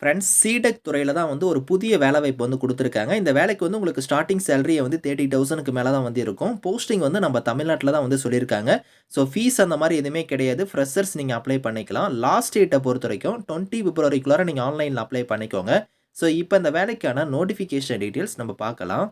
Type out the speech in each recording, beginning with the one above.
Friends சிடெக் துறையில் தான் வந்து ஒரு புதிய வேலைவாய்ப்பு வந்து கொடுத்துருக்காங்க. இந்த வேலைக்கு வந்து உங்களுக்கு ஸ்டார்டிங் சேலரியை வந்து தேர்ட்டி தௌசண்ட்க்கு மேலே தான் வந்து இருக்கும். போஸ்டிங் வந்து நம்ம தமிழ்நாட்டில் தான் வந்து சொல்லியிருக்காங்க. ஸோ ஃபீஸ் அந்த மாதிரி எதுவுமே கிடையாது. ஃப்ரெஷர்ஸ் நீங்கள் அப்ளை பண்ணிக்கலாம். லாஸ்ட் டேட்டை பொறுத்த வரைக்கும் டுவெண்ட்டி பிப்ரவரிக்குள்ளார நீங்கள் ஆன்லைனில் அப்ளை பண்ணிக்கோங்க. ஸோ இப்போ இந்த வேலைக்கான நோட்டிஃபிகேஷன் டீட்டெயில்ஸ் நம்ம பார்க்கலாம்.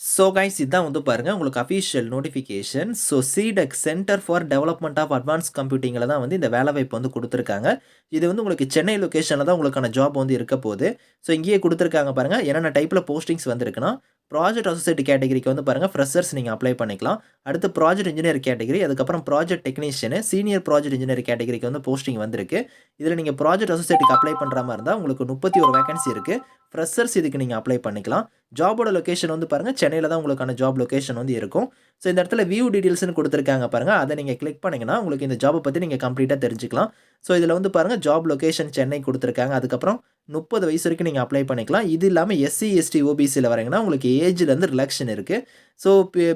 ஸோ கைஸ் இதான் வந்து பாருங்கள் உங்களுக்கு official notification so CDAC centre for development of advance கம்ப்யூட்டிங்கில் தான் வந்து இந்த வேலைவாய்ப்பு வந்து கொடுத்துருக்காங்க. இது வந்து உங்களுக்கு சென்னை லொக்கேஷனில் தான் உங்களுக்கான ஜாப் வந்து இருக்க போகுது. ஸோ இங்கேயே கொடுத்துருக்காங்க பாருங்கள் என்னென்ன டைப்பில் போஸ்டிங்ஸ் வந்திருக்குன்னா ப்ராஜெக்ட் அசோசியேட் கேட்டகரிக்கு வந்து பாருங்கள் ஃப்ரெஷர்ஸ் நீங்கள் அப்ளை பண்ணிக்கலாம். அடுத்து ப்ராஜெக்ட் இன்ஜினியர் கேட்டகரி அதுக்கப்புறம் project technician senior project engineer கேட்டகரிக்கு வந்து போஸ்டிங் வந்திருக்கு. இதில் நீங்கள் ப்ராஜெக்ட் அசோசியேட்டுக்கு அப்ளை பண்ணுற மாதிரி இருந்தால் உங்களுக்கு முப்பத்தி ஒரு வேகன்சி இருக்குது ஃப்ரெஷர்ஸ் இதுக்கு நீங்கள் அப்ளை பண்ணிக்கலாம். ஜாபோட லொக்கேஷன் வந்து பாருங்கள் சென்னையில் தான் உங்களுக்கான ஜாப் லொக்கேஷன் வந்து இருக்கும். ஸோ இந்த இடத்துல வியூ டீட்டெயில்ஸ்னு கொடுத்துருக்காங்க பாருங்கள் அதை நீங்கள் கிளிக் பண்ணிங்கன்னா உங்களுக்கு இந்த ஜாபை பற்றி நீங்கள் கம்ப்ளீட்டாக தெரிஞ்சுக்கலாம். ஸோ இதில் வந்து பாருங்கள் ஜாப் லொக்கேஷன் சென்னை கொடுத்துருக்காங்க. அதுக்கப்புறம் முப்பது வயசு வரைக்கும் நீங்கள் அப்ளை பண்ணிக்கலாம். இது இல்லாமல் எஸ்சி எஸ்டி ஓபிசியில் வரீங்கன்னா உங்களுக்கு ஏஜ்லேருந்து ரிலாக்ஷன் இருக்குது ஸோ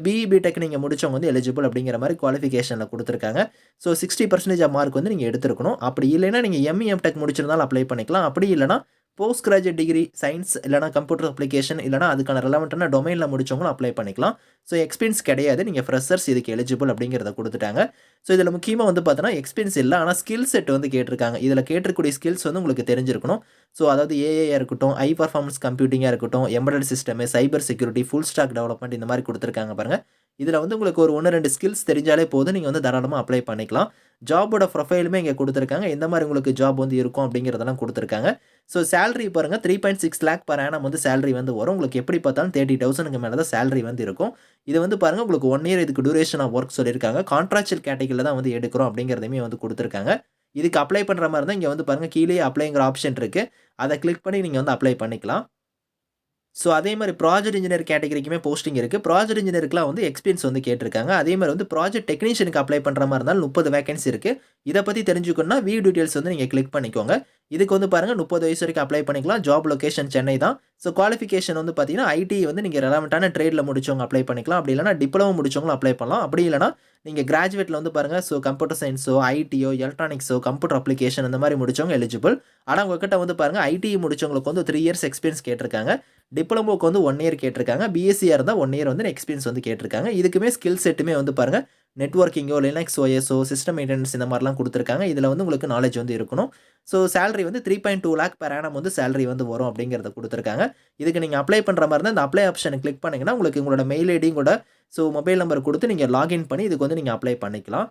பிஇ பிடெக் நீங்கள் முடிச்சவங்க வந்து எலிஜிபிள் அப்படிங்கிற மாதிரி குவாலிஃபிகேஷனில் கொடுத்துருக்காங்க. ஸோ சிக்ஸ்டி பர்சன்டேஜ் மார்க் வந்து நீங்கள் எடுத்துருக்கணும். அப்படி இல்லைன்னா நீங்கள் எம்இஎம் டெக் முடிச்சிருந்தாலும் அப்ளை பண்ணிக்கலாம். அப்படி இல்லைனா போஸ்ட் கிராஜுவேட் டிகிரி சயின்ஸ் இல்லைனா கம்ப்யூட்டர் அப்ளிகேஷன் இல்லைனா அதுக்கான ரெலவெண்ட்டான டொமைனில் முடிச்சவங்களும் அப்ளை பண்ணிக்கலாம். ஸோ எக்ஸ்பீரியன்ஸ் கிடையாது. நீங்கள் ஃப்ரெஷர்ஸ் இதுக்கு எலிஜிபிள் அப்படிங்கிறத கொடுத்துட்டாங்க. ஸோ இதில் முக்கியமாக வந்து பார்த்தோன்னா எக்ஸ்பீரியன்ஸ் இல்லை ஆனால் ஸ்கில் செட் வந்து கேட்டிருக்காங்க. இதில் கேட்டிருக்கூடிய ஸ்கில்ஸ் வந்து உங்களுக்கு தெரிஞ்சிருக்கணும். ஸோ அதாவது ஏஏயாக இருக்கட்டும் ஐ பர்ஃபார்மன்ஸ் கம்ப்யூட்டிங்காக இருக்கட்டும் embedded system cyber security full stack development இந்த மாதிரி கொடுத்துருக்காங்க பாருங்கள் இதில் வந்து உங்களுக்கு ஒரு ஒன்று ரெண்டு ஸ்கில்ஸ் தெரிஞ்சாலே போதும். நீங்கள் வந்து தாராளமாக அப்ளை பண்ணிக்கலாம். ஜாபோட ப்ரொஃபைலுமே இங்கே கொடுத்துருக்காங்க. எந்த மாதிரி உங்களுக்கு ஜாப் வந்து இருக்கும் அப்படிங்கிறதெல்லாம் கொடுத்துருக்காங்க. ஸோ சேலரி பாருங்கள் three point six lakh per annum வந்து சேலரி வந்து வரும். உங்களுக்கு எப்படி பார்த்தாலும் தேர்ட்டி தௌசண்ட்க்கு மேலே தான் சேலரி வந்து இருக்கும். இது வந்து பாருங்கள் உங்களுக்கு ஒன் இயர் இதுக்கு டூரேஷன் ஆஃப் ஒர்க் சொல்லியிருக்காங்க. கான்ட்ராக்சுவல் கேட்டகரியில் தான் வந்து எடுக்கிறோம் அப்படிங்கிறதையுமே வந்து கொடுத்துருக்காங்க. இதுக்கு அப்ளை பண்ணுற மாதிரி இருந்தால் இங்கே வந்து பாருங்கள் கீழே அப்ளைங்கிற ஆப்ஷன் இருக்குது அதை கிளிக் பண்ணி நீங்கள் வந்து அப்ளை பண்ணிக்கலாம். ஸோ அதே மாதிரி ப்ராஜெக்ட் இன்ஜினியர் கேட்டகரிக்குமே போஸ்டிங் இருக்குது ப்ராஜெக்ட் இன்ஜினியருக்குலாம் வந்து எக்ஸ்பீரியன்ஸ் வந்து கேட்டிருக்காங்க. அதே மாதிரி வந்து ப்ராஜெக்ட் டெக்னீஷியனுக்கு அப்ளை பண்ணுற மாதிரி இருந்தாலும் முப்பது வேகன்சி இருக்குது இதை பற்றி தெரிஞ்சுக்கணும்னா வீ டீட்டெயில்ஸ் வந்து நீங்கள் கிளிக் பண்ணிக்கோங்க. இதுக்கு வந்து பாருங்கள் முப்பது வயசு வரைக்கும் அப்ளை பண்ணிக்கலாம். ஜாப் லொக்கேஷன் சென்னை தான். ஸோ குவாலிஃபிகேஷன் வந்து பார்த்தீங்கன்னா ஐடி வந்து நீங்கள் ரெலவெண்ட்டான ட்ரேடில் முடிச்சவங்க அப்ளை பண்ணிக்கலாம். அப்படி இல்லைனா டிப்ளமோ முடிச்சவங்களும் அப்ளை பண்ணலாம். அப்படி இல்லைனா நீங்கள் கிராஜுவேட்டில் வந்து பாருங்கள் ஸோ கம்ப்யூட்டர் சயின்ஸோ ஐடியோ எலக்ட்ரானிக்ஸோ கம்ப்யூட்டர் அப்ளிகேஷன் அந்த மாதிரி முடிச்சவங்க எலிஜிபிள் ஆனால் உங்ககிட்ட வந்து பாருங்கள் ஐடி முடிச்சவங்களுக்கு வந்து த்ரீ இயர்ஸ் எக்ஸ்பீரியன்ஸ் கேட்டிருக்காங்க. டிப்ளமோக்கு வந்து ஒன் இயர் கேட்டிருக்காங்க. பிஎஸ்சியாக இருந்தால் ஒன் இயர் வந்து எக்ஸ்பீரியன்ஸ் வந்து கேட்டிருக்காங்க. இதுக்குமே ஸ்கில் செட்டுமே வந்து பாருங்கள் நெட்ஒர்க்கிங்கோ லினக்ஸ் ஓஎஸ்ஓ சிஸ்டம் மெயின்டெனன்ஸ் இந்த மாதிரிலாம் கொடுத்துருக்காங்க. இதில் வந்து உங்களுக்கு நாலேஜ் வந்து இருக்கணும். ஸோ சேலரி வந்து three point two lakh per annum வந்து சேலரி வந்து வரும் அப்படிங்கிறத கொடுத்துருக்காங்க. இதுக்கு நீங்கள் அப்ளை பண்ணுற மாதிரி இருந்தால் இந்த அப்ளை ஆப்ஷனை கிளிக் பண்ணிங்கன்னா உங்களுக்கு உங்களோட மெயில் ஐடியும் கூட ஸோ மொபைல் நம்பர் கொடுத்து நீங்கள் லாகின் பண்ணி இதுக்கு வந்து நீங்கள் அப்ளை பண்ணிக்கலாம்.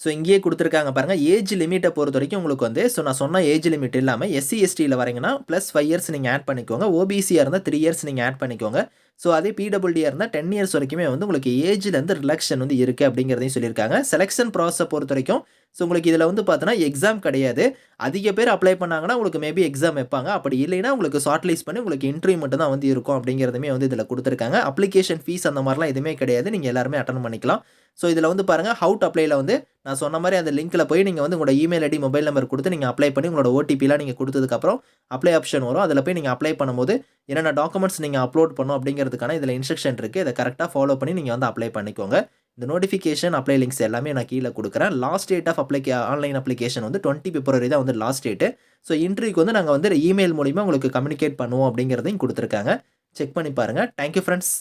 ஸோ இங்கேயே கொடுத்துருக்காங்க பாருங்கள் ஏஜ் லிமிட்டை பொறுத்த வரைக்கும் உங்களுக்கு வந்து ஸோ நான் சொன்ன ஏஜ் லிமிட் இல்லாமல் எஸ்சி எஸ்டியில் வரீங்கன்னா ப்ளஸ் ஃபைவ் இயர்ஸ் நீங்கள் ஆட் பண்ணிக்கோங்க. ஓபிசியாக இருந்தால் த்ரீ இயர்ஸ் நீங்கள் ஆட் பண்ணிக்கோங்க. ஸோ அதே பிடபிள்யூடியாக இருந்தால் டென் இயர்ஸ் வரைக்குமே வந்து உங்களுக்கு ஏஜ்லேருந்து ரிலாக்ஷன் வந்து இருக்குது அப்படிங்கிறதையும் சொல்லியிருக்காங்க. செலெக்ஷன் ப்ராசஸை பொறுத்த வரைக்கும் ஸோ உங்களுக்கு இதில் வந்து பார்த்தோன்னா எக்ஸாம் கிடையாது. அதிக பேர் அப்ளை பண்ணாங்கன்னா உங்களுக்கு மேபி எக்ஸாம் வைப்பாங்க. அப்படி இல்லைன்னா உங்களுக்கு ஷார்ட் லிஸ்ட் பண்ணி உங்களுக்கு இன்டர்வியூ மட்டும் தான் வந்து இருக்கும் அப்படிங்கிறதுமே வந்து இதில் கொடுத்துருக்காங்க. அப்ளிகேஷன் ஃபீஸ் அந்த மாதிரிலாம் எதுவுமே கிடையாது. நீங்கள் எல்லாருமே அட்டன் பண்ணிக்கலாம். ஸோ இதில் வந்து பாருங்கள் ஹவுட் அப்ளைல வந்து நான் சொன்ன மாதிரி அந்த லிங்க்கில் போய் நீங்கள் வந்து உங்களோட இமெயில் ஐடி மொபைல் நம்பர் கொடுத்து நீங்கள் அப்ளை பண்ணி உங்களோட ஓடிபிலாம் நீங்கள் கொடுத்ததுக்கப்புறம் அப்ளை ஆப்ஷன் வரும். அதில் போய் நீங்கள் அப்ளை பண்ணும்போது என்னென்ன டாக்குமெண்ட்ஸ் நீங்கள் அப்லோட் பண்ணும் அப்படிங்கிற அப்படிங்கிறதுக்கான இதில் இன்ஸ்ட்ரக்ஷன் இருக்குது இதை கரெக்டாக ஃபாலோ பண்ணி நீங்கள் வந்து அப்ளை பண்ணிக்கோங்க. இந்த நோட்டிஃபிகேஷன் அப்ளை லிங்க்ஸ் எல்லாமே நான் கீழே கொடுக்குறேன். Last date of apply online application வந்து டுவெண்ட்டி பிப்ரவரி தான் வந்து லாஸ்ட் டேட்டு ஸோ இன்டர்வியூக்கு வந்து நாங்கள் வந்து இமெயில் மூலிமா உங்களுக்கு கம்யூனிகேட் பண்ணுவோம் அப்படிங்கிறதையும் கொடுத்துருக்காங்க. செக் பண்ணி பாருங்கள் தேங்க்யூ ஃப்ரெண்ட்ஸ்